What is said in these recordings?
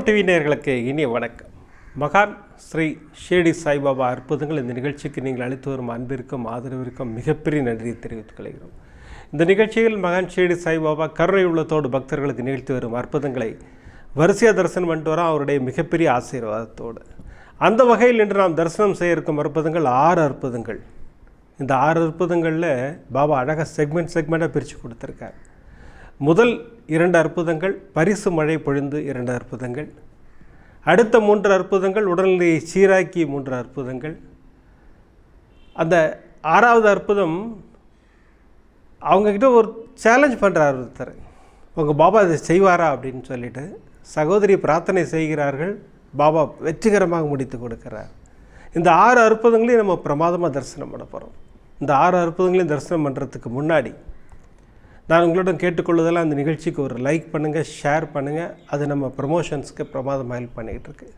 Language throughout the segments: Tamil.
கோபுரம் டிவி நேர்களுக்கு இனிய வணக்கம். மகான் ஸ்ரீ ஷேடி சாய்பாபா அற்புதங்கள் இந்த நிகழ்ச்சிக்கு நீங்கள் அளித்து வரும் அன்பிற்கும் ஆதரவிற்கும் மிகப்பெரிய நன்றியை தெரிவித்துக் கொள்கிறோம். இந்த நிகழ்ச்சியில் மகான் ஷேடி சாய்பாபா கருணை உள்ளத்தோடு பக்தர்களுக்கு நிகழ்த்தி வரும் அற்புதங்களை வரிசையாக தரிசனம் பண்ணிட்டு வரோம். அவருடைய மிகப்பெரிய ஆசீர்வாதத்தோடு. அந்த வகையில் இன்று நாம் தரிசனம் செய்ய இருக்கும் அற்புதங்கள் ஆறு அற்புதங்கள். இந்த ஆறு அற்புதங்களில் பாபா அழகாக செக்மெண்ட் செக்மெண்ட்டாக பிரித்து கொடுத்துருக்கார். முதல் இரண்டு அற்புதங்கள் பரிசு மழை பொழிந்து இரண்டு அற்புதங்கள். அடுத்த மூன்று அற்புதங்கள் உடல்நிலையை சீராக்கி மூன்று அற்புதங்கள். அந்த ஆறாவது அற்புதம் அவங்கக்கிட்ட ஒரு சேலஞ்ச் பண்ணுறார் ஒருத்தர். உங்கள் பாபா இதை செய்வாரா அப்படின்னு சொல்லிட்டு சகோதரி பிரார்த்தனை செய்கிறார்கள் பாபா வெற்றிகரமாக முடித்து கொடுக்கிறார். இந்த ஆறு அற்புதங்களையும் நம்ம பிரமாதமாக தரிசனம் பண்ண போகிறோம் இந்த ஆறு அற்புதங்களையும் தரிசனம் பண்ணுறதுக்கு முன்னாடி நான் உங்களிடம் கேட்டுக்கொள்வதெல்லாம் அந்த நிகழ்ச்சிக்கு ஒரு லைக் பண்ணுங்கள் ஷேர் பண்ணுங்கள் அது நம்ம ப்ரமோஷன்ஸ்க்கு பிரமாதமாக ஹெல்ப் பண்ணிக்கிட்டு இருக்கு.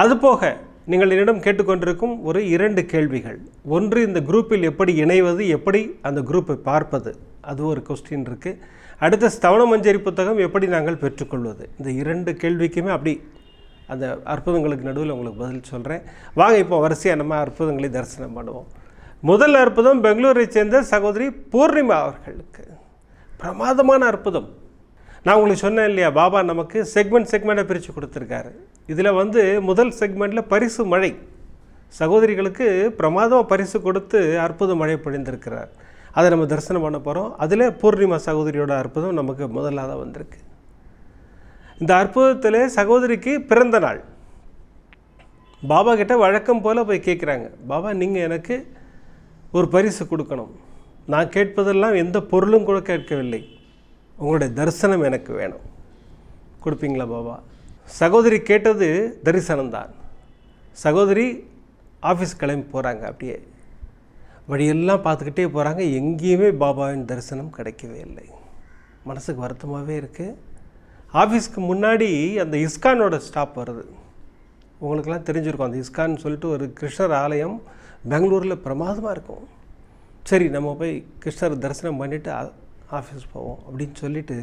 அதுபோக நீங்கள் என்னிடம் கேட்டுக்கொண்டிருக்கும் ஒரு இரண்டு கேள்விகள். ஒன்று இந்த குரூப்பில் எப்படி இணைவது எப்படி அந்த குரூப்பை பார்ப்பது? அது ஒரு கொஸ்டின் இருக்குது அடுத்த ஸ்தவண மஞ்சரி புத்தகம் எப்படி நாங்கள் பெற்றுக்கொள்வது? இந்த இரண்டு கேள்விக்குமே அப்படி அந்த அற்புதங்களுக்கு நடுவில் உங்களுக்கு பதில் சொல்கிறேன் வாங்க இப்போ வரிசையாக நம்ம அற்புதங்களை தரிசனம் பண்ணுவோம். முதல் அற்புதம் பெங்களூரை சேர்ந்த சகோதரி பூர்ணிமா அவர்களுக்கு. பிரமாதமான அற்புதம். நான் உங்களுக்கு சொன்னேன் இல்லையா பாபா நமக்கு செக்மெண்ட் செக்மெண்ட்டை பிரித்து கொடுத்துருக்காரு. இதில் வந்து முதல் செக்மெண்ட்டில் பரிசு மழை. சகோதரிகளுக்கு பிரமாதமாக பரிசு கொடுத்து அற்புத மழை பொழிந்திருக்கிறார். அதை நம்ம தரிசனம் பண்ண போகிறோம் அதில் பூர்ணிமா சகோதரியோட அற்புதம் நமக்கு முதலாக வந்திருக்கு. இந்த அற்புதத்தில் சகோதரிக்கு பிறந்த நாள். பாபா கிட்ட வழக்கம் போல் போய் கேட்குறாங்க பாபா நீங்கள் எனக்கு ஒரு பரிசு கொடுக்கணும். நான் கேட்பதெல்லாம் எந்த பொருளும் கூட கேட்கவில்லை. உங்களுடைய தரிசனம் எனக்கு வேணும். கொடுப்பீங்களா பாபா? சகோதரி கேட்டது தரிசனம்தான். சகோதரி ஆஃபீஸ் கிளம்பி போகிறாங்க அப்படியே. வழியெல்லாம் பார்த்துக்கிட்டே போகிறாங்க எங்கேயுமே பாபாவின் தரிசனம் கிடைக்கவே இல்லை. மனசுக்கு வருத்தமாகவே இருக்குது ஆஃபீஸ்க்கு முன்னாடி அந்த இஸ்கானோட ஸ்டாப் வருது. உங்களுக்கெல்லாம் தெரிஞ்சிருக்கும். அந்த இஸ்கான் சொல்லிட்டு ஒரு கிருஷ்ணர் ஆலயம் பெங்களூரில் பிரமாதமாக இருக்கும். சரி நம்ம போய் கிருஷ்ணர் தரிசனம் பண்ணிவிட்டு ஆஃபீஸ் போவோம் அப்படின்னு சொல்லிட்டு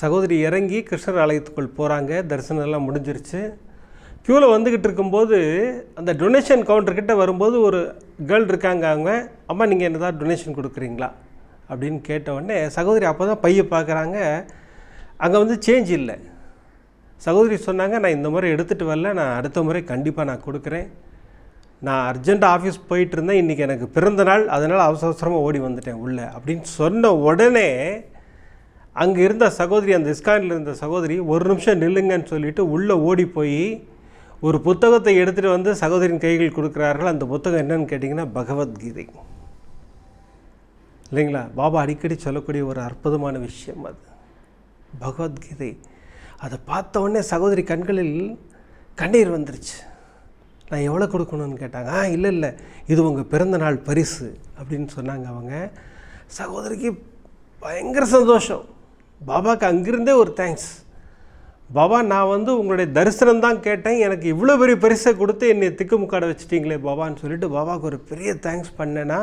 சகோதரி இறங்கி கிருஷ்ணர் ஆலயத்துக்குள் போகிறாங்க தரிசனம் எல்லாம் முடிஞ்சிருச்சு. க்யூவில் வந்துக்கிட்டு இருக்கும்போது அந்த டொனேஷன் கவுண்டர்கிட்ட வரும்போது ஒரு கேர்ள் இருக்காங்க அவங்க. அம்மா நீங்கள் என்ன தான் டொனேஷன் கொடுக்குறீங்களா? அப்படின்னு கேட்ட உடனே சகோதரி அப்போ தான் பையை பார்க்குறாங்க அங்கே வந்து சேஞ்ச் இல்லை. சகோதரி சொன்னாங்க நான் இந்த முறை எடுத்துகிட்டு வரல. நான் அடுத்த முறை கண்டிப்பாக நான் கொடுக்குறேன். நான் அர்ஜென்ட் ஆஃபீஸ் போயிட்டு இருந்தேன் இன்றைக்கி எனக்கு பிறந்த நாள் அதனால் அவசர அவசரமாக ஓடி வந்துட்டேன் உள்ளே. அப்படின்னு சொன்ன உடனே அங்கே இருந்த சகோதரி அந்த இஸ்கானில் இருந்த சகோதரி ஒரு நிமிஷம் நில்லுங்கன்னு சொல்லிட்டு உள்ளே ஓடி போய் ஒரு புத்தகத்தை எடுத்துகிட்டு வந்து சகோதரின் கைகள் கொடுக்குறார்கள். அந்த புத்தகம் என்னன்னு கேட்டிங்கன்னா பகவத்கீதை. இல்லைங்களா? பாபா அடிக்கடி சொல்லக்கூடிய ஒரு அற்புதமான விஷயம் அது. பகவத்கீதை. அதை பார்த்த உடனே சகோதரி கண்களில் கண்ணீர் வந்துருச்சு. நான் எவ்வளோ கொடுக்கணும்னு கேட்டாங்க ஆ இல்லை இல்லை இது உங்கள் பிறந்த நாள் பரிசு அப்படின்னு சொன்னாங்க அவங்க. சகோதரிக்கு பயங்கர சந்தோஷம். பாபாவுக்கு அங்கிருந்தே ஒரு தேங்க்ஸ் பாபா நான் வந்து உங்களுடைய தரிசனம் தான் கேட்டேன். எனக்கு இவ்வளோ பெரிய பரிசை கொடுத்து என்னை திக்குமுக்காட வச்சுட்டிங்களே பாபான்னு சொல்லிட்டு பாபாவுக்கு ஒரு பெரிய தேங்க்ஸ் பண்ணேன்னா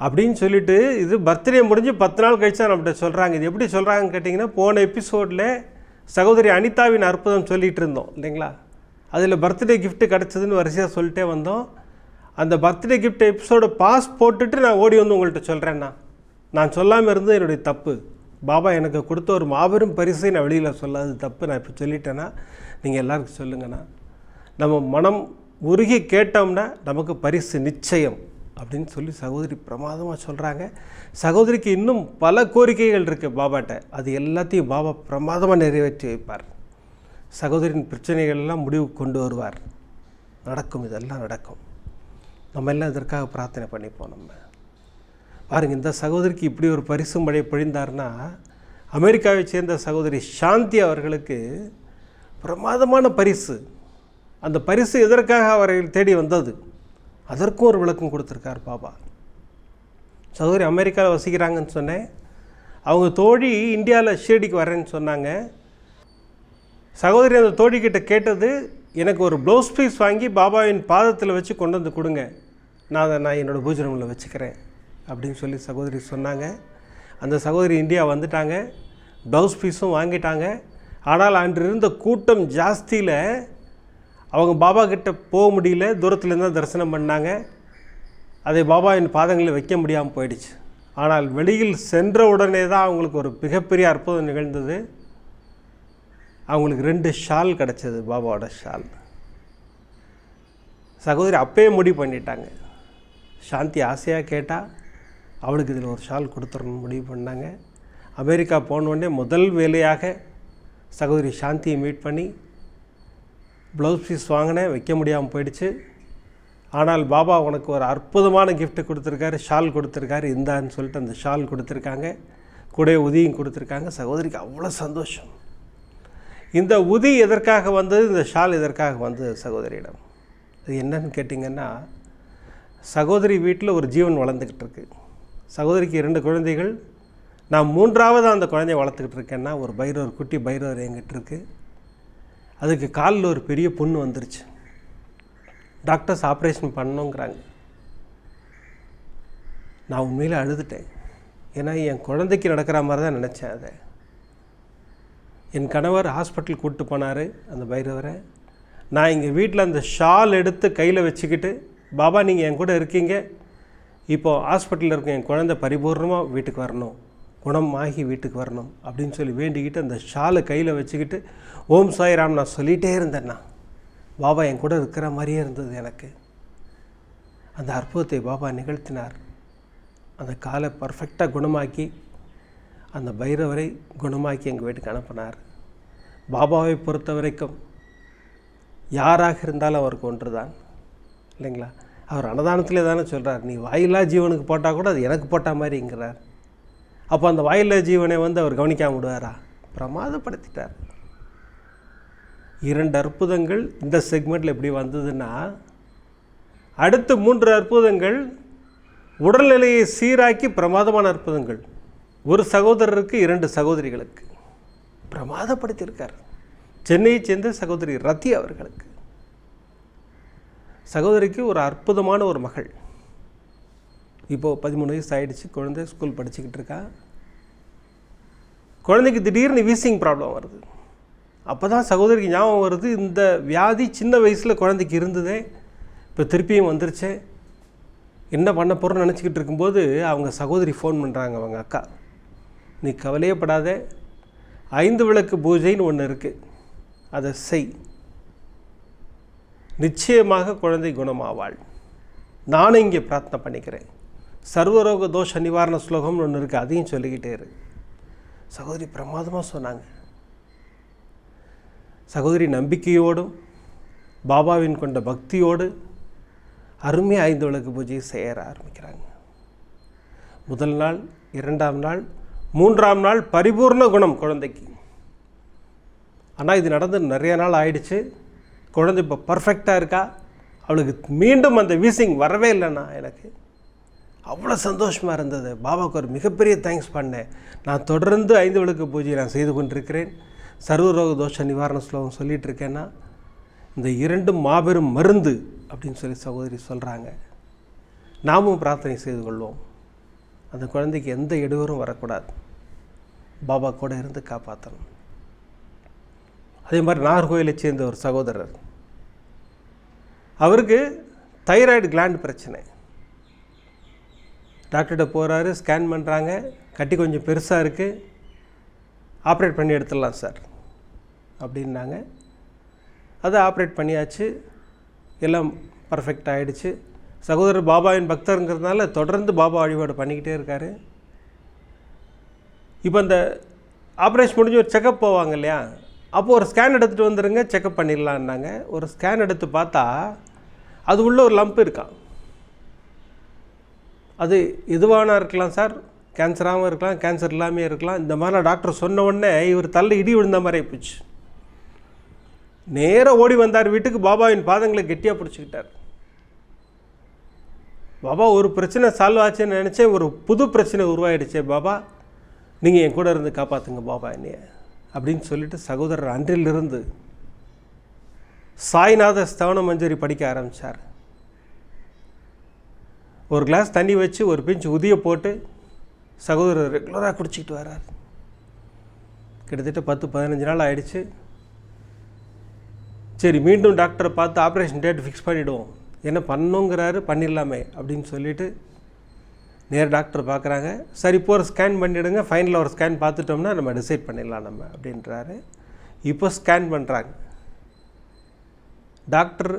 அப்படின்னு சொல்லிட்டு இது பர்த்டே முடிஞ்சு பத்து நாள் கழிச்சு தான் நம்மகிட்ட சொல்கிறாங்க இது எப்படி சொல்கிறாங்கன்னு கேட்டிங்கன்னா போன எபிசோடில் சகோதரி அனிதாவின் அற்புதம் சொல்லிகிட்டு இருந்தோம் இல்லைங்களா? அதில் பர்த்டே கிஃப்ட்டு கிடச்சதுன்னு வரிசையாக சொல்லிட்டே வந்தோம். அந்த பர்த்டே கிஃப்ட் எபிசோடை பாஸ் போட்டுட்டு நான் ஓடி வந்து உங்கள்கிட்ட சொல்கிறேண்ணா நான் சொல்லாமல் இருந்தது என்னுடைய தப்பு. பாபா எனக்கு கொடுத்த ஒரு மாபெரும் பரிசை நான் வெளியில் சொல்லாது தப்பு நான் இப்போ சொல்லிட்டேன்னா நீங்கள் எல்லாருக்கும் சொல்லுங்கண்ணா. நம்ம மனம் உருகி கேட்டோம்னா நமக்கு பரிசு நிச்சயம் அப்படின்னு சொல்லி சகோதரி பிரமாதமாக சொல்கிறாங்க சகோதரிக்கு இன்னும் பல கோரிக்கைகள் இருக்குது பாபாட்ட. அது எல்லாத்தையும் பாபா பிரமாதமாக நிறைவேற்றி வைப்பார். சகோதரின் பிரச்சனைகள் எல்லாம் முடிவுக்கு கொண்டு வருவார். நடக்கும் இதெல்லாம் நடக்கும். நம்ம எல்லாம் இதற்காக பிரார்த்தனை பண்ணிப்போம் நம்ம. பாருங்கள் இந்த சகோதரிக்கு இப்படி ஒரு பரிசு மழை பொழிந்தார்னா அமெரிக்காவை சேர்ந்த சகோதரி சாந்தி அவர்களுக்கு பிரமாதமான பரிசு. அந்த பரிசு எதற்காக அவரை தேடி வந்தது? அதற்கும் ஒரு விளக்கம் கொடுத்துருக்கார் பாபா. சகோதரி அமெரிக்காவில் வசிக்கிறாங்கன்னு சொன்னேன். அவங்க தோழி இந்தியாவில் ஷீரடிக்கு வரேன்னு சொன்னாங்க. சகோதரி அந்த தோழிக்கிட்ட கேட்டது எனக்கு ஒரு ப்ளவுஸ் பீஸ் வாங்கி பாபாவின் பாதத்தில் வச்சு கொண்டு வந்து கொடுங்க. நான் அதை நான் என்னோடய பூஜை ரூமில் வச்சுக்கிறேன். அப்படின்னு சொல்லி சகோதரி சொன்னாங்க. அந்த சகோதரி இந்தியா வந்துட்டாங்க. ப்ளவுஸ் பீஸும் வாங்கிட்டாங்க. ஆனால் அன்று இருந்த கூட்டம் ஜாஸ்தியில் அவங்க பாபா கிட்ட போக முடியல. தூரத்துலேருந்து தான் தரிசனம் பண்ணாங்க. அதை பாபாவின் பாதங்களில் வைக்க முடியாமல் போயிடுச்சு. ஆனால் வெளியில் சென்ற உடனே தான் அவங்களுக்கு ஒரு மிகப்பெரிய அற்புதம் நிகழ்ந்தது. அவங்களுக்கு ரெண்டு ஷால் கிடச்சது பாபாவோட ஷால். சகோதரி அப்பயே முடிவு பண்ணிட்டாங்க. சாந்தி ஆசையாக கேட்டால் அவளுக்கு இதில் ஒரு ஷால் கொடுத்துடணும்னு முடிவு பண்ணாங்க. அமெரிக்கா போன முதல் வேலையாக சகோதரி சாந்தியை மீட் பண்ணி ப்ளவுஸ் பீஸ் வாங்கினேன் வைக்க முடியாமல் போயிடுச்சு. ஆனால் பாபா உனக்கு ஒரு அற்புதமான கிஃப்ட்டு கொடுத்துருக்காரு ஷால் கொடுத்துருக்காரு இந்தான்னு சொல்லிட்டு அந்த ஷால் கொடுத்துருக்காங்க. கூட உதவியும் கொடுத்துருக்காங்க. சகோதரிக்கு அவ்வளோ சந்தோஷம். இந்த உதி எதற்காக வந்தது? இந்த ஷால் எதற்காக வந்தது சகோதரியிடம்? அது என்னன்னு கேட்டிங்கன்னா சகோதரி வீட்டில் ஒரு ஜீவன் வளர்ந்துக்கிட்டு இருக்கு. சகோதரிக்கு இரண்டு குழந்தைகள். நான் மூன்றாவது அந்த குழந்தைய வளர்த்துக்கிட்டு இருக்கேன்னா ஒரு பைரவர் குட்டி பைரவர் என்கிட்ட இருக்கு. அதுக்கு காலில் ஒரு பெரிய புண்ணு வந்துருச்சு. டாக்டர்ஸ் ஆப்ரேஷன் பண்ணணுங்கிறாங்க. நான் உண்மையில் அழுதுட்டேன். ஏன்னா என் குழந்தைக்கு நடக்கிற மாதிரி தான் நினச்சேன் அதை. என் கணவர் ஹாஸ்பிட்டல் கூப்பிட்டு போனார் அந்த பைரவரை. நான் இங்கே வீட்டில் அந்த ஷால் எடுத்து கையில் வச்சுக்கிட்டு பாபா நீங்கள் என் கூட இருக்கீங்க. இப்போது ஹாஸ்பிட்டலில் இருக்க என் குழந்தை பரிபூர்ணமாக வீட்டுக்கு வரணும். குணமாகி வீட்டுக்கு வரணும். அப்படின்னு சொல்லி வேண்டிக்கிட்டு அந்த ஷாலை கையில் வச்சுக்கிட்டு ஓம் சாய்ராம் நான் சொல்லிகிட்டே இருந்தேன்னா பாபா என் கூட இருக்கிற மாதிரியே இருந்தது எனக்கு. அந்த அற்புதத்தை பாபா நிகழ்த்தினார். அந்த காலை பர்ஃபெக்டாக குணமாக்கி அந்த பைரவரை குணமாக்கி எங்கள் வீட்டுக்கு அனுப்பினார். பாபாவை பொறுத்த வரைக்கும் யாராக இருந்தாலும் அவருக்கு ஒன்று தான் இல்லைங்களா? அவர் அன்னதானத்திலே தானே சொல்கிறார் நீ வாயில்லா ஜீவனுக்கு போட்டால் கூட அது எனக்கு போட்ட மாதிரிங்கிறார். அப்போ அந்த வாயிலா ஜீவனை வந்து அவர் கவனிக்காம விடுவாரா? பிரமாதப்படுத்திட்டார். இரண்டு அற்புதங்கள் இந்த செக்மெண்ட்டில் எப்படி வந்ததுன்னா அடுத்த மூன்று அற்புதங்கள் உடல்நிலையை சீராக்கி பிரமாதமான அற்புதங்கள். ஒரு சகோதரருக்கு இரண்டு சகோதரிகளுக்கு. பிரமாதப்படுத்தியிருக்கார். சென்னையைச் சேர்ந்த சகோதரி ரத்தி அவர்களுக்கு. சகோதரிக்கு ஒரு அற்புதமான ஒரு மகள். இப்போது பதிமூணு வயசு ஆகிடுச்சு குழந்தை ஸ்கூல் படிச்சுக்கிட்டு இருக்கா. குழந்தைக்கு திடீர்னு வீசிங் ப்ராப்ளம் வருது. அப்போ தான் சகோதரிக்கு ஞாபகம் வருது இந்த வியாதி சின்ன வயசில் குழந்தைக்கு இருந்ததே இப்போ திருப்பியும் வந்துருச்சு. என்ன பண்ண போகிறோன்னு நினச்சிக்கிட்டு இருக்கும்போது அவங்க சகோதரி ஃபோன் பண்ணுறாங்க அவங்க அக்கா. நீ கவலையப்படாத. ஐந்து விளக்கு பூஜைன்னு ஒன்று இருக்குது அதை செய். நிச்சயமாக குழந்தை குணமாவாள். நானும் இங்கே பிரார்த்தனை பண்ணிக்கிறேன். சர்வரோக தோஷ நிவாரண ஸ்லோகம்னு ஒன்று இருக்குது அதையும் சொல்லிக்கிட்டே இரு. சகோதரி பிரமாதமாக சொன்னாங்க. சகோதரி நம்பிக்கையோடும் பாபாவின் கொண்ட பக்தியோடு அருமையாக ஐந்து விளக்கு பூஜையை செய்ய ஆரம்பிக்கிறாங்க. முதல் நாள் இரண்டாம் நாள் மூன்றாம் நாள் பரிபூர்ண குணம் குழந்தைக்கு. ஆனால் இது நடந்து நிறைய நாள் ஆயிடுச்சு. குழந்தை இப்போ பர்ஃபெக்டாக இருக்கா? அவளுக்கு மீண்டும் அந்த வீசிங் வரவே இல்லைண்ணா எனக்கு. அவ்வளோ சந்தோஷமாக இருந்தது. பாபாவுக்கு ஒரு மிகப்பெரிய தேங்க்ஸ் பண்ணேன். நான் தொடர்ந்து ஐந்து விளக்கு பூஜையை நான் செய்து கொண்டிருக்கிறேன். சர்வரோக தோஷ நிவாரண ஸ்லோகம் சொல்லிகிட்டு இருக்கேன்னா இந்த இரண்டும் மாபெரும் மருந்து அப்படின்னு சொல்லி சகோதரி சொல்கிறாங்க நாமும் பிரார்த்தனை செய்து கொள்வோம். அந்த குழந்தைக்கு எந்த இடையூறும் வரக்கூடாது. பாபா கூட இருந்து காப்பாற்றணும் அதே மாதிரி நாகர்கோயிலை சேர்ந்த ஒரு சகோதரர். அவருக்கு தைராய்டு கிளாண்ட் பிரச்சனை. டாக்டர்கிட்ட போகிறாரு ஸ்கேன் பண்ணுறாங்க கட்டி கொஞ்சம் பெருசாக இருக்குது ஆப்ரேட் பண்ணி எடுத்துடலாம் சார் அப்படின்னாங்க. அதை ஆப்ரேட் பண்ணியாச்சு. எல்லாம் பர்ஃபெக்ட் ஆகிடுச்சு சகோதரர் பாபாவின் பக்தருங்கிறதுனால தொடர்ந்து பாபா வழிபாடு பண்ணிக்கிட்டே இருக்கார். இப்போ அந்த ஆப்ரேஷன் முடிஞ்சு ஒரு செக்கப் போவாங்க இல்லையா? அப்போது ஒரு ஸ்கேன் எடுத்துகிட்டு வந்துடுங்க செக்கப் பண்ணிடலான்னாங்க. ஒரு ஸ்கேன் எடுத்து பார்த்தா அது உள்ள ஒரு லம்ப் இருக்கான் அது எதுவானா இருக்கலாம் சார் கேன்சராகவும் இருக்கலாம் கேன்சர் இல்லாமே இருக்கலாம். இந்த மாதிரிலாம் டாக்டர் சொன்ன உடனே இவர் தள்ள இடி விழுந்த மாதிரி போச்சு. நேராக ஓடி வந்தார் வீட்டுக்கு. பாபாவின் பாதங்களை கெட்டியாக பிடிச்சிக்கிட்டார். பாபா ஒரு பிரச்சனை சால்வ் ஆச்சுன்னு நினச்சேன். ஒரு புது பிரச்சனை உருவாயிடுச்சே பாபா. நீங்கள் என் கூட இருந்து காப்பாற்றுங்க பாபா என்னைய அப்படின்னு சொல்லிட்டு சகோதரர் அன்றிலிருந்து சாய்நாத ஸ்தவன மஞ்சரி படிக்க ஆரம்பித்தார் ஒரு கிளாஸ் தண்ணி வச்சு ஒரு பிஞ்சு உதிய போட்டு சகோதரர் ரெகுலராக குடிச்சிக்கிட்டு வர்றார் கிட்டத்தட்ட பத்து பதினஞ்சு நாள் ஆயிடுச்சு. சரி மீண்டும் டாக்டரை பார்த்து ஆப்ரேஷன் டேட் ஃபிக்ஸ் பண்ணிவிடுவோம் என்ன பண்ணுங்கிறாரு பண்ணிடலாமே அப்படின்னு சொல்லிட்டு நேர் டாக்டர் பார்க்குறாங்க. சரி இப்போ ஒரு ஸ்கேன் பண்ணிவிடுங்க ஃபைனலில் ஒரு ஸ்கேன் பார்த்துட்டோம்னா நம்ம டிசைட் பண்ணிடலாம் நம்ம அப்படின்றாரு. இப்போ ஸ்கேன் பண்ணுறாங்க. டாக்டர்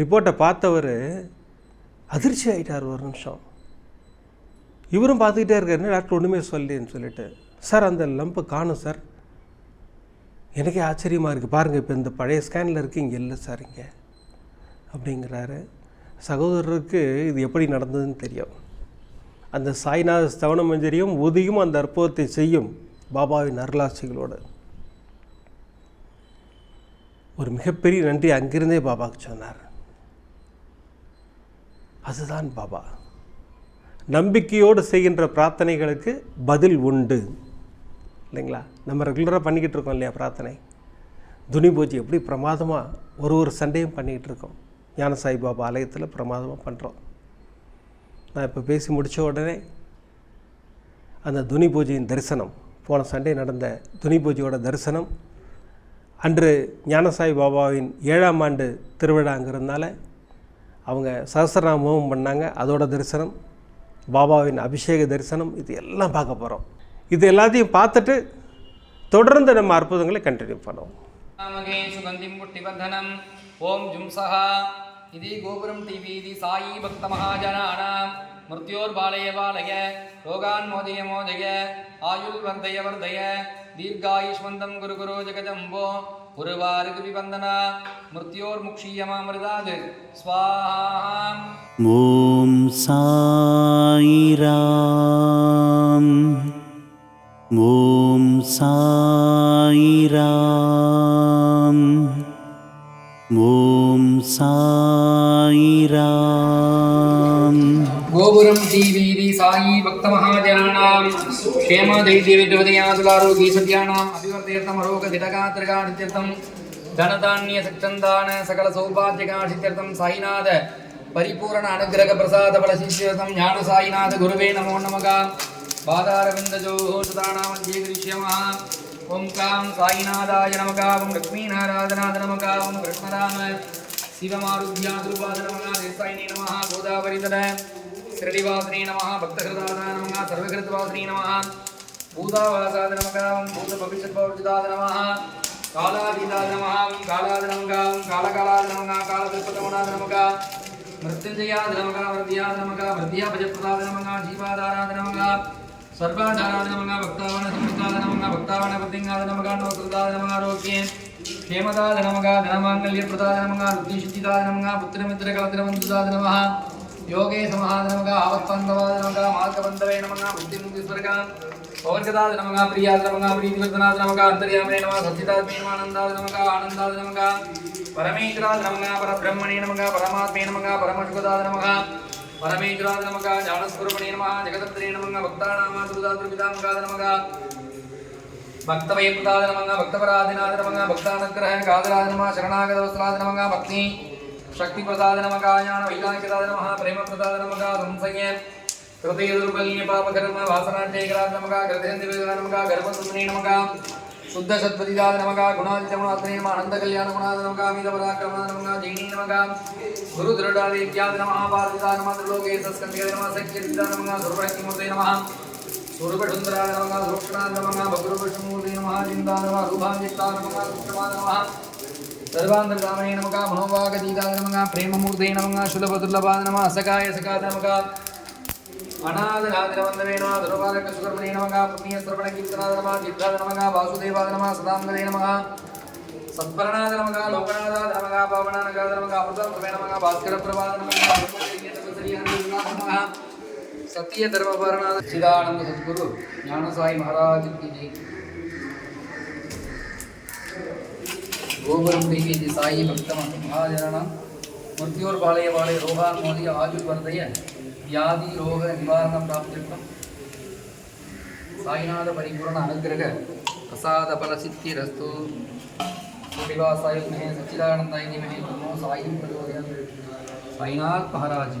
ரிப்போர்ட்டை பார்த்தவர் அதிர்ச்சி ஆகிட்டார் ஒரு நிமிஷம். இவரும் பார்த்துக்கிட்டே இருக்காரு. டாக்டர் ஒன்றுமே சொல்லின்னு சொல்லிட்டு. சார் அந்த லம்பை காணும் சார். எனக்கே ஆச்சரியமாக இருக்குது பாருங்கள் இப்போ இந்த பழைய ஸ்கேனில் இருக்குது இங்கே இல்லை சார் இங்கே. அப்படிங்கிறாரு. சகோதரருக்கு இது எப்படி நடந்ததுன்னு தெரியும். அந்த சாய்நாத ஸ்தவன மஞ்சரியும் உதியும் அந்த அற்புதத்தை செய்யும் பாபாவின் அருளாட்சிகளோடு ஒரு மிகப்பெரிய நன்றி அங்கிருந்தே பாபாவுக்கு சொன்னார். அதுதான் பாபா. நம்பிக்கையோடு செய்கின்ற பிரார்த்தனைகளுக்கு பதில் உண்டு. இல்லைங்களா? நம்ம ரெகுலராக பண்ணிக்கிட்டு இருக்கோம் இல்லையா பிரார்த்தனை? துணி பூஜை எப்படி பிரமாதமாக ஒரு ஒரு சண்டையும் பண்ணிக்கிட்டு இருக்கோம். ஞான சாய்பாபா ஆலயத்தில் பிரமாதமாக பண்ணுறோம் நான் இப்போ பேசி முடித்த உடனே அந்த துணி பூஜையின் தரிசனம் போன சண்டே நடந்த துணி பூஜையோட தரிசனம் அன்று ஞானசாய் பாபாவின் ஏழாம் ஆண்டு திருவிழாங்கிறதுனால அவங்க சகசிரநாமமும் பண்ணாங்க. அதோட தரிசனம் பாபாவின் அபிஷேக தரிசனம் இது எல்லாம் பார்க்க போகிறோம் இது எல்லாத்தையும் பார்த்துட்டு தொடர்ந்து நம்ம அற்புதங்களை கண்டினியூ பண்ணுவோம். ఇది గోపురం టీవీ ఇది సాయి భక్త మహాజనానాం మృత్యోర్బాలయ బాలయ రోగాన్ మోదయ మోదయ ఆయుర్వర్ధయ వర్ధయ దీర్ఘాయుష్మంతం గురు గురో జగజంబో குருவாருக்கு விபந்தனா மிருத்யோர் முக்ஷீயமாமிருதாது ஸ்வாஹாம் ஓம் சாயிராம் ஓம் சாயிராம் ஓம் சாயிராம். கோபுரம் ஸ்ரீ வீதி சாயி பக்த மகாஜனானாம் க்ஷேம தைரிய வித்வதயாதுலாரோகி சத்யானாம். அபிவர்த்தேர்த்தம் அரோக திடகாத்திரகாடித்தியர்த்தம் தனதானிய சக்தந்தான சகல சௌபாத்தியகாடித்தியர்த்தம் சாயிநாத பரிபூரண அனுகிரக பிரசாத பல சிஷ்யர்த்தம் ஞான சாயிநாத குருவே நமோ நமகா. பாதாரவிந்தஜோதானாமஞ்சீகரிஷ்யமா ஓம் காம் சாயிநாதாய நமகாவும் லக்ஷ்மீநாராதநாத நமகாவும் கிருஷ்ணராம. शिवमारुध्याद्रुपादनमहादेशायिनी नमः गोदावरीतन श्रीनिवासिनी नमः भक्तहृदादा नमः सर्वकृतवासिनी नमः भूतावासाद नमः भूतभविष्यद्भवजुदाद नमः कालादीदाद नमः कालाद नमः कालकालाद नमः कालदृपतमनाद भक्तावन समस्ताद नमः भक्तावन पतिङ्गाद नमः नोत्रदाद नमः क्षेमदाद नमः धनमाङ्गल्यप्रदाद नमः बुद्धिसिद्धिदाद नमः पुत्रमित्रकलत्रबन्धुदाद नमः योगे समाद नमः आवत्पन्दवाद नमः मार्गबन्धवे नमः बुद्धिमुक्तिस्वर्गां पवनकदाद नमः प्रियाद नमः प्रीतिवर्धनाद नमः अन्तर्यामे नमः सच्चिदात्मे नमः आनन्दाद नमः आनन्दाद नमः परब्रह्मणे नमः परमात्मे नमः परमशुभदाद नमः परमेश्वराद नमः ज्ञानस्वरूपणे नमः जगदत्रे नमः भक्तानामातुदातृपितामगाद नमः భక్తవైపుతాద నమంగా భక్తపరాధినాథ నమంగా భక్తానుగ్రహ కాదరాధ నమ శరణాగత వస్త్రాధ నమంగా భక్తి శక్తి ప్రసాద నమగా జ్ఞాన వైలాక్యదాద నమ ప్రేమ ప్రసాద నమగా సంసయ హృదయ దుర్బల్య పాపకర్మ వాసనాటేకరాధ నమగా హృదయంతివేద నమగా గర్భసుందరి నమగా శుద్ధ సత్పతిదాద నమగా గుణాదిత్యగుణాత్రే నమ అనంత కళ్యాణ గుణాద నమగా అమిత పరాక్రమ నమగా జైనీ నమగా గురు దృఢాదేవ్యాద నమ పార్థిదా నమ త్రిలోకే సస్కందిగ నమ సఖ్యదిదా నమగా దుర్భక్తిమూర్తి నమ सूर्यपटुन्द्राय नमः सुक्षणाय नमः भगुरुपशुमूले नमः जिन्दाय नमः शुभान्यक्ताय नमः सुक्षमाय नमः। सर्वान्तर्कामये नमः मनोवागतीताय नमः प्रेममूर्तये नमः शुलभदुर्लभाय नमः सकाय सकाय नमः अनादनादिरवन्दवे नमः। धनुपालकसुकर्मणे नमः पुण्यश्रवणकीर्तनाद नमः चित्ताद नमः वासुदेवाद नमः सदाङ्गदे नमः सत्परणाद नमः लोकनादाद नमः पावनानगाद नमः अमृतामृते नमः भास्करप्रभाद नमः। சத்திய தர்மபரணாத சிதானந்த சத்குரு ஞானசாய் மகாராஜுக்கு ஜெய். கோபுரம் கைகேஜி சாயி பக்தம் மகாஜனாம் முத்தியோர் பாளைய பாளைய ரோகான் மோதி ஆயுள் வர்தய வியாதி ரோக நிவாரண பிராப்திருக்கும் சாய்நாத பரிபூரண அனுகிரக பிரசாத பல சித்தி ரஸ்து சிவாசாய் மகே சாயும் சாய்நாத் மகாராஜ்.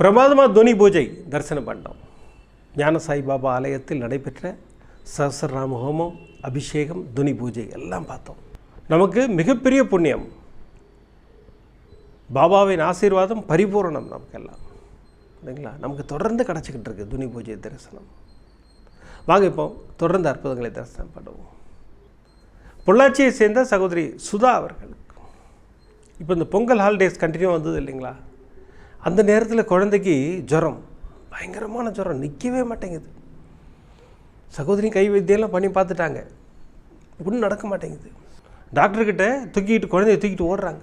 பிரமாதமாக துனி பூஜை தரிசனம் பண்ணோம். ஞான சாய்பாபா ஆலயத்தில் நடைபெற்ற சஹசரநாம ஹோமம் அபிஷேகம் துனி பூஜை எல்லாம் பார்த்தோம். நமக்கு மிகப்பெரிய புண்ணியம். பாபாவின் ஆசீர்வாதம் பரிபூரணம் நமக்கெல்லாம். இல்லைங்களா நமக்கு தொடர்ந்து கிடச்சிக்கிட்டு இருக்கு துனி பூஜை தரிசனம். வாங்க இப்போ தொடர்ந்து அற்புதங்களை தரிசனம் பண்ணுவோம். பொள்ளாச்சியை சேர்ந்த சகோதரி சுதா அவர்களுக்கு. இப்போ இந்த பொங்கல் ஹாலிடேஸ் கண்டினியூ வந்தது இல்லைங்களா? அந்த நேரத்தில் குழந்தைக்கு ஜுரம். பயங்கரமான ஜுரம். நிற்கவே மாட்டேங்குது. சகோதரி கை வைத்தியெல்லாம் பண்ணி பார்த்துட்டாங்க. ஒன்றும் நடக்க மாட்டேங்குது. டாக்டர்கிட்ட தூக்கிட்டு குழந்தைய தூக்கிட்டு ஓடுறாங்க.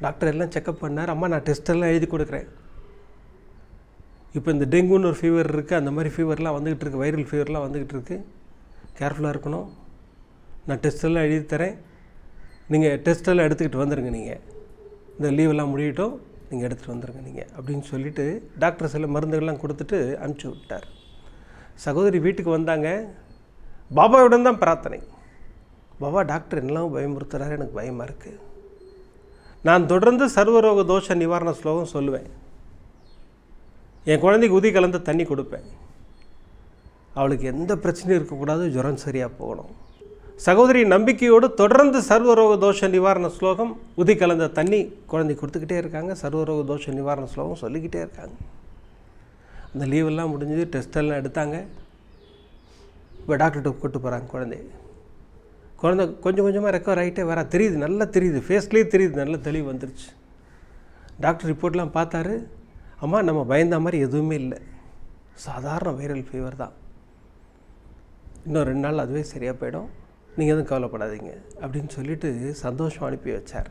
டாக்டர் எல்லாம் செக்கப் பண்ணார். அம்மா நான் டெஸ்டெல்லாம் எழுதி கொடுக்குறேன். இப்போ இந்த டெங்குன்னு ஒரு ஃபீவர் இருக்குது அந்த மாதிரி ஃபீவர்லாம் வந்துக்கிட்டு இருக்கு. வைரல் ஃபீவர்லாம் வந்துக்கிட்டு இருக்கு. கேர்ஃபுல்லாக இருக்கணும். நான் டெஸ்ட் எல்லாம் எழுதி தரேன். நீங்கள் டெஸ்ட்டெல்லாம் எடுத்துக்கிட்டு வந்துடுங்க நீங்கள் இந்த லீவெல்லாம் முடியட்டும். நீங்கள் எடுத்துகிட்டு வந்துடுங்க நீங்கள் அப்படின்னு சொல்லிட்டு டாக்டர் சில மருந்துகள்லாம் கொடுத்துட்டு அனுப்பிச்சி விட்டார். சகோதரி வீட்டுக்கு வந்தாங்க. பாபாவிடம் தான் பிரார்த்தனை. பாபா டாக்டர் என்னெல்லாம் பயமுறுத்துறாரு? எனக்கு பயமாக இருக்குது நான் தொடர்ந்து சர்வரோக தோஷ நிவாரண ஸ்லோகம் சொல்லுவேன். என் குழந்தைக்கு உதி கலந்த தண்ணி கொடுப்பேன். அவளுக்கு எந்த பிரச்சனையும் இருக்கக்கூடாது. ஜுரம் சரியாக போகணும். சகோதரி நம்பிக்கையோடு தொடர்ந்து சர்வரோக தோஷ நிவாரண ஸ்லோகம் உதி கலந்த தண்ணி குழந்தை கொடுத்துக்கிட்டே இருக்காங்க. சர்வரோக தோஷ நிவாரண ஸ்லோகம் சொல்லிக்கிட்டே இருக்காங்க. அந்த லீவெல்லாம் முடிஞ்சது டெஸ்டெல்லாம் எடுத்தாங்க. இப்போ டாக்டர்கிட்ட கூட்டு போகிறாங்க குழந்தைய குழந்தை. கொஞ்சம் கொஞ்சமாக ரெக்கவர் ஆகிட்டே வர. தெரியுது நல்லா தெரியுது. ஃபேஸ்லேயே தெரியுது நல்ல தெளிவு வந்துருச்சு. டாக்டர் ரிப்போர்ட்லாம் பார்த்தாரு. அம்மா நம்ம பயந்த மாதிரி எதுவுமே இல்லை. சாதாரண வைரல் ஃபீவர் தான். இன்னும் ரெண்டு நாள் அதுவே சரியாக போயிடும். நீங்கள் எதுவும் கவலைப்படாதீங்க அப்படின்னு சொல்லிட்டு சந்தோஷம் அனுப்பி வச்சார்.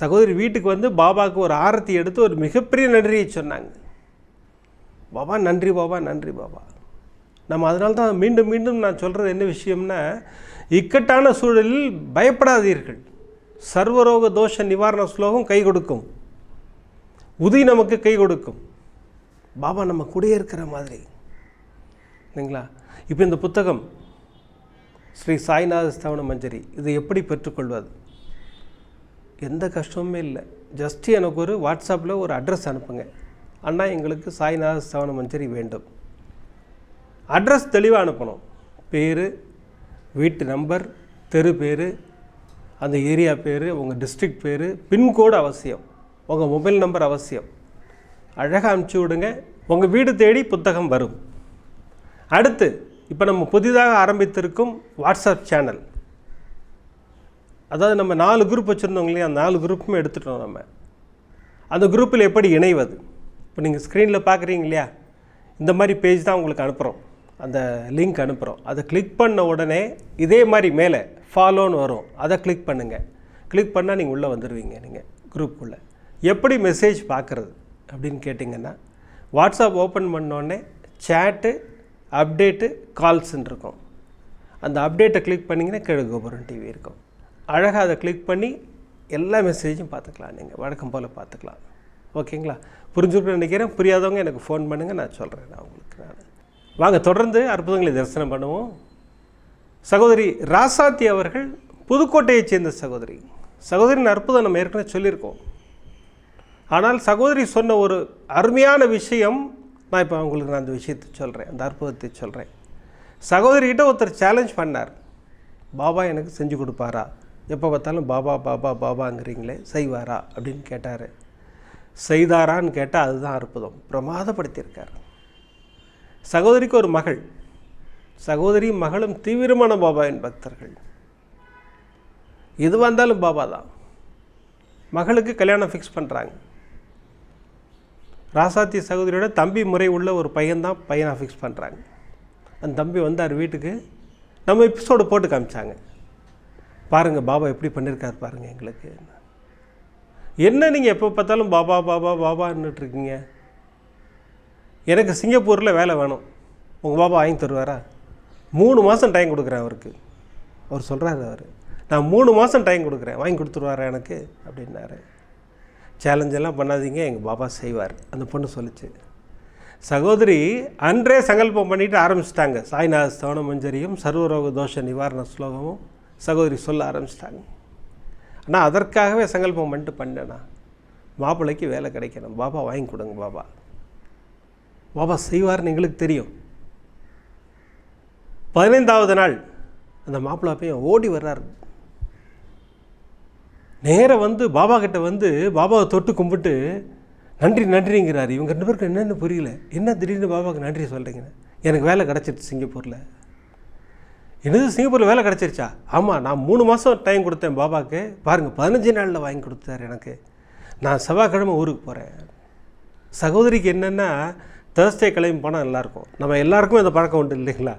சகோதரி வீட்டுக்கு வந்து பாபாவுக்கு ஒரு ஆரத்தி எடுத்து ஒரு மிகப்பெரிய நன்றியை சொன்னாங்க. பாபா நன்றி பாபா நன்றி பாபா. நம்ம அதனால தான் மீண்டும் மீண்டும் நான் சொல்கிறது என்ன விஷயம்னா இக்கட்டான சூழலில் பயப்படாதீர்கள். சர்வரோக தோஷ நிவாரண ஸ்லோகம் கை கொடுக்கும். உதி நமக்கு கை கொடுக்கும். பாபா நம்ம கூடயே இருக்கிற மாதிரி. இல்லைங்களா? இப்போ இந்த புத்தகம் ஸ்ரீ சாய்நாத ஸ்தவன மஞ்சரி இது எப்படி பெற்றுக்கொள்வது? எந்த கஷ்டமுமே இல்லை. ஜஸ்ட் எனக்கு ஒரு வாட்ஸ்அப்பில் ஒரு அட்ரஸ் அனுப்புங்க. அண்ணா எங்களுக்கு சாய்நாத ஸ்தவன மஞ்சரி வேண்டும். அட்ரஸ் தெளிவாக அனுப்பணும். பேர் வீட்டு நம்பர் தெரு பேர் அந்த ஏரியா பேர் உங்கள் டிஸ்ட்ரிக்ட் பேர் பின்கோடு அவசியம். உங்கள் மொபைல் நம்பர் அவசியம். அழகாக அனுப்பிச்சி விடுங்க. உங்கள் வீடு தேடி புத்தகம் வரும். அடுத்து இப்போ நம்ம புதிதாக ஆரம்பித்திருக்கும் வாட்ஸ்அப் சேனல் அதாவது நம்ம நாலு குரூப் வச்சுருந்தோம் இல்லையா? அந்த நாலு குரூப்புமே எடுத்துட்டோம் நம்ம. அந்த குரூப்பில் எப்படி இணைவது? இப்போ நீங்கள் ஸ்க்ரீனில் பார்க்குறீங்க இல்லையா? இந்த மாதிரி பேஜ் தான் உங்களுக்கு அனுப்புகிறோம் அந்த லிங்க் அனுப்புகிறோம் அதை கிளிக் பண்ண உடனே இதே மாதிரி மேலே ஃபாலோன்னு வரும். அதை கிளிக் பண்ணுங்கள் கிளிக் பண்ணால் நீங்கள் உள்ளே வந்துடுவீங்க நீங்கள் குரூப்புள்ளே எப்படி மெசேஜ் பார்க்குறது அப்படின்னு கேட்டிங்கன்னா வாட்ஸ்அப் ஓப்பன் பண்ணோடனே சேட்டு அப்டேட்டு கால்ஸ்ன்னு இருக்கும் அந்த அப்டேட்டை கிளிக் பண்ணிங்கன்னா கிழக்கு கோபுரம் டிவி இருக்கும். அழகாக அதை கிளிக் பண்ணி எல்லா மெசேஜும் பார்த்துக்கலாம் நீங்கள் வழக்கம் போல் பார்த்துக்கலாம். ஓகேங்களா? புரிஞ்சுக்கணும்னு நினைக்கிறேன். புரியாதவங்க எனக்கு ஃபோன் பண்ணுங்கள் நான் சொல்கிறேன் நான் உங்களுக்கு நான். வாங்க தொடர்ந்து அற்புதங்களை தரிசனம் பண்ணுவோம். சகோதரி ராசாத்தி அவர்கள் புதுக்கோட்டையைச் சேர்ந்த சகோதரி. சகோதரின் அற்புதம் நம்ம ஏற்கனவே சொல்லியிருக்கோம். ஆனால் சகோதரி சொன்ன ஒரு அருமையான விஷயம் நான் இப்போ உங்களுக்கு நான் அந்த விஷயத்தை சொல்கிறேன் அந்த அற்புதத்தை சொல்கிறேன் சகோதரிகிட்ட ஒருத்தர் சேலஞ்ச் பண்ணார். பாபா எனக்கு செஞ்சு கொடுப்பாரா? எப்போ பார்த்தாலும் பாபா பாபா பாபாங்கிறீங்களே செய்வாரா? அப்படின்னு கேட்டார். செய்தாரான்னு கேட்டால் அதுதான் அற்புதம். பிரமாதப்படுத்தியிருக்கார். சகோதரிக்கு ஒரு மகள். சகோதரி மகளும் தீவிரமான பாபாவின் பக்தர்கள். எது வந்தாலும் பாபா தான். மகளுக்கு கல்யாணம் ஃபிக்ஸ் பண்ணுறாங்க ராசாத்தி சகோதரியோட தம்பி முறை உள்ள ஒரு பையன்தான் பையனை ஃபிக்ஸ் பண்ணுறாங்க அந்த தம்பி வந்தார் வீட்டுக்கு. நம்ம எபிசோடு போட்டு காமிச்சாங்க. பாருங்கள் பாபா எப்படி பண்ணியிருக்காரு பாருங்கள் எங்களுக்கு. என்ன நீங்கள் எப்போ பார்த்தாலும் பாபா பாபா பாபான்னுட்டுருக்கீங்க எனக்கு சிங்கப்பூரில் வேலை வேணும். உங்கள் பாபா வாங்கி தருவாரா? மூணு மாதம் டைம் கொடுக்குறேன் அவருக்கு. அவர் சொல்கிறாரு அவர். நான் மூணு மாதம் டைம் கொடுக்குறேன். வாங்கி கொடுத்துருவாரா எனக்கு? அப்படின்னாரு. சேலஞ்செல்லாம் பண்ணாதீங்க எங்கள் பாபா செய்வார். அந்த பொண்ணு சொல்லிச்சு. சகோதரி அன்றே சங்கல்பம் பண்ணிட்டு ஆரம்பிச்சிட்டாங்க. சாய்நாத ஸ்தவன மஞ்சரியும் சர்வரோக தோஷ நிவாரண ஸ்லோகமும் சகோதரி சொல்ல ஆரம்பிச்சிட்டாங்க. ஆனால் அதற்காகவே சங்கல்பம் பண்ணிட்டு பண்ணேண்ணா. மாப்பிள்ளைக்கு வேலை கிடைக்கணும். பாபா வாங்கி கொடுங்க பாபா பாபா செய்வார்னு எங்களுக்கு தெரியும். பதினைந்தாவது நாள் அந்த மாப்பிள்ளை பையன் ஓடி வர்றாரு. நேராக வந்து பாபா கிட்ட வந்து பாபாவை தொட்டு கும்பிட்டு நன்றி நன்றிங்கிறார். இவங்க ரெண்டு பேருக்கு என்னென்னு புரியல. என்ன திடீர்னு பாபாவுக்கு நன்றி சொல்கிறீங்க எனக்கு வேலை கிடச்சிருச்சு சிங்கப்பூரில். என்னது சிங்கப்பூரில் வேலை கிடச்சிருச்சா? ஆமாம் நான் மூணு மாதம் டைம் கொடுத்தேன் பாபாவுக்கு. பாருங்கள் பதினஞ்சு நாளில் வாங்கி கொடுத்தாரு எனக்கு. நான் செவ்வாய்க்கிழமை ஊருக்கு போகிறேன் சகோதரிக்கு என்னென்னா தேர்ஸ்டே கிளம்பி போனால் நல்லாயிருக்கும் நம்ம எல்லாருக்கும் இந்த பழக்கம் உண்டு இல்லைங்களா?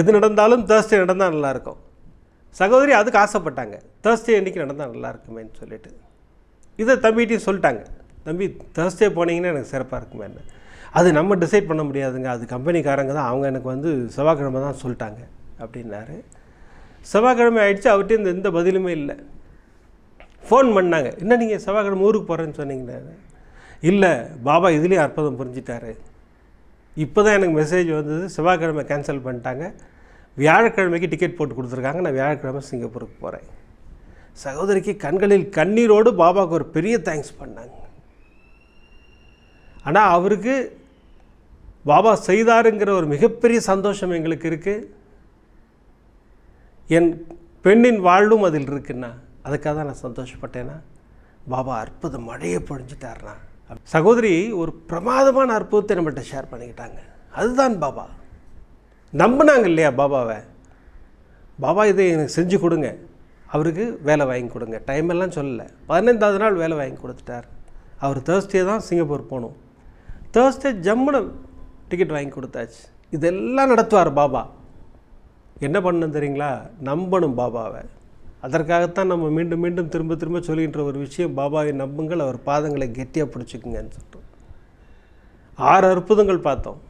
எது நடந்தாலும் தேர்ஸ்டே நடந்தால் நல்லாயிருக்கும் சகோதரி அதுக்கு ஆசைப்பட்டாங்க. தேர்ஸ்டே அன்றைக்கி நடந்தால் நல்லா இருக்குமேன்னு சொல்லிட்டு. இதை தம்பிகிட்டையும் சொல்லிட்டாங்க. தம்பி தேர்ஸ்டே போனீங்கன்னா எனக்கு சிறப்பாக இருக்குமேன்னு அது நம்ம டிசைட் பண்ண முடியாதுங்க. அது கம்பெனிக்காரங்க தான். அவங்க எனக்கு வந்து செவ்வாய்க்கிழமை தான் சொல்லிட்டாங்க அப்படின்னாரு. செவ்வாய்க்கிழமை ஆயிடுச்சு. அவர்கிட்ட இந்த எந்த பதிலுமே இல்லை. ஃபோன் பண்ணாங்க. என்ன நீங்கள் செவ்வாய்க்கிழமை ஊருக்கு போகிறேன்னு சொன்னீங்கன்னா இல்லை பாபா இதுலேயும் அற்புதம் புரிஞ்சிட்டாரு. இப்போ தான் எனக்கு மெசேஜ் வந்தது. செவ்வாய்க்கிழமை கேன்சல் பண்ணிட்டாங்க. வியாழக்கிழமைக்கு டிக்கெட் போட்டு கொடுத்துருக்காங்க. நான் வியாழக்கிழமை சிங்கப்பூருக்கு போகிறேன் சகோதரிக்கு கண்களில் கண்ணீரோடு பாபாவுக்கு ஒரு பெரிய தேங்க்ஸ் பண்ணாங்க. ஆனால் அவருக்கு பாபா செய்தாருங்கிற ஒரு மிகப்பெரிய சந்தோஷம் எங்களுக்கு இருக்குது என் பெண்ணின் வாழ்வும் அதில் இருக்குண்ணா அதுக்காக தான் நான் சந்தோஷப்பட்டேன்னா பாபா அற்புத மழையை பொழிஞ்சிட்டாருண்ணா சகோதரி ஒரு பிரமாதமான அற்புதத்தை நம்மகிட்ட ஷேர் பண்ணிக்கிட்டாங்க. அதுதான் பாபா. நம்பினாங்க இல்லையா பாபாவை? பாபா இதை எனக்கு செஞ்சு கொடுங்க. அவருக்கு வேலை வாங்கி கொடுங்க. டைம் எல்லாம் சொல்லலை. பதினைந்தாவது நாள் வேலை வாங்கி கொடுத்துட்டார். அவர் தேர்ஸ்டே தான் சிங்கப்பூர் போகணும். தேர்ஸ்டே ஜம்முன்னு டிக்கெட் வாங்கி கொடுத்தாச்சு. இதெல்லாம் நடத்துவார் பாபா. என்ன பண்ணணும் தெரியுங்களா? நம்பணும் பாபாவை. அதற்காகத்தான் நம்ம மீண்டும் மீண்டும் திரும்ப திரும்ப சொல்கின்ற ஒரு விஷயம் பாபாவை நம்புங்கள் அவர் பாதங்களை கெட்டியாக பிடிச்சிக்குங்கன்னு சொல்லிட்டு. ஆறு அற்புதங்கள் பார்த்தோம்.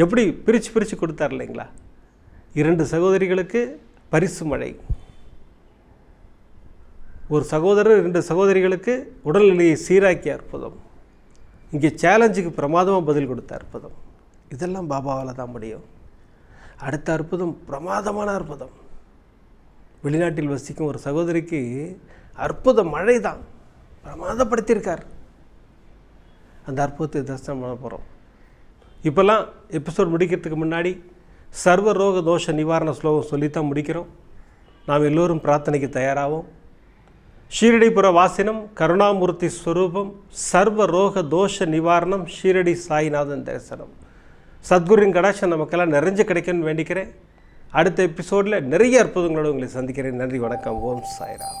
எப்படி பிரித்து பிரித்து கொடுத்தார் இல்லைங்களா? இரண்டு சகோதரிகளுக்கு பரிசு மழை. ஒரு சகோதரர் இரண்டு சகோதரிகளுக்கு உடல்நிலையை சீராக்கிய அற்புதம். இங்கே சேலஞ்சுக்கு பிரமாதமாக பதில் கொடுத்த அற்புதம். இதெல்லாம் பாபாவால் தான் முடியும். அடுத்த அற்புதம் பிரமாதமான அற்புதம். வெளிநாட்டில் வசிக்கும் ஒரு சகோதரிக்கு அற்புத மழை தான் பிரமாதப்படுத்தியிருக்கார். அந்த அற்புதத்தை தரிசனம் பண்ண போகிறோம் இப்போல்லாம் எபிசோட் முடிக்கிறதுக்கு முன்னாடி சர்வ ரோக தோஷ நிவாரண ஸ்லோகம் சொல்லித்தான் முடிக்கிறோம். நாம் எல்லோரும் பிரார்த்தனைக்கு தயாராகும் ஷீரடிபுர வாசினம் கருணாமூர்த்தி ஸ்வரூபம் சர்வ ரோக தோஷ நிவாரணம் ஷீரடி சாய்நாதன் தரிசனம். சத்குருவின் கடாட்சம் நமக்கெல்லாம் நிறைஞ்சு கிடைக்கும்னு வேண்டிக்கிறேன். அடுத்த எபிசோடில் நிறைய அற்புதங்களோடு உங்களை சந்திக்கிறேன். நன்றி வணக்கம். ஓம் சாய்ராம்.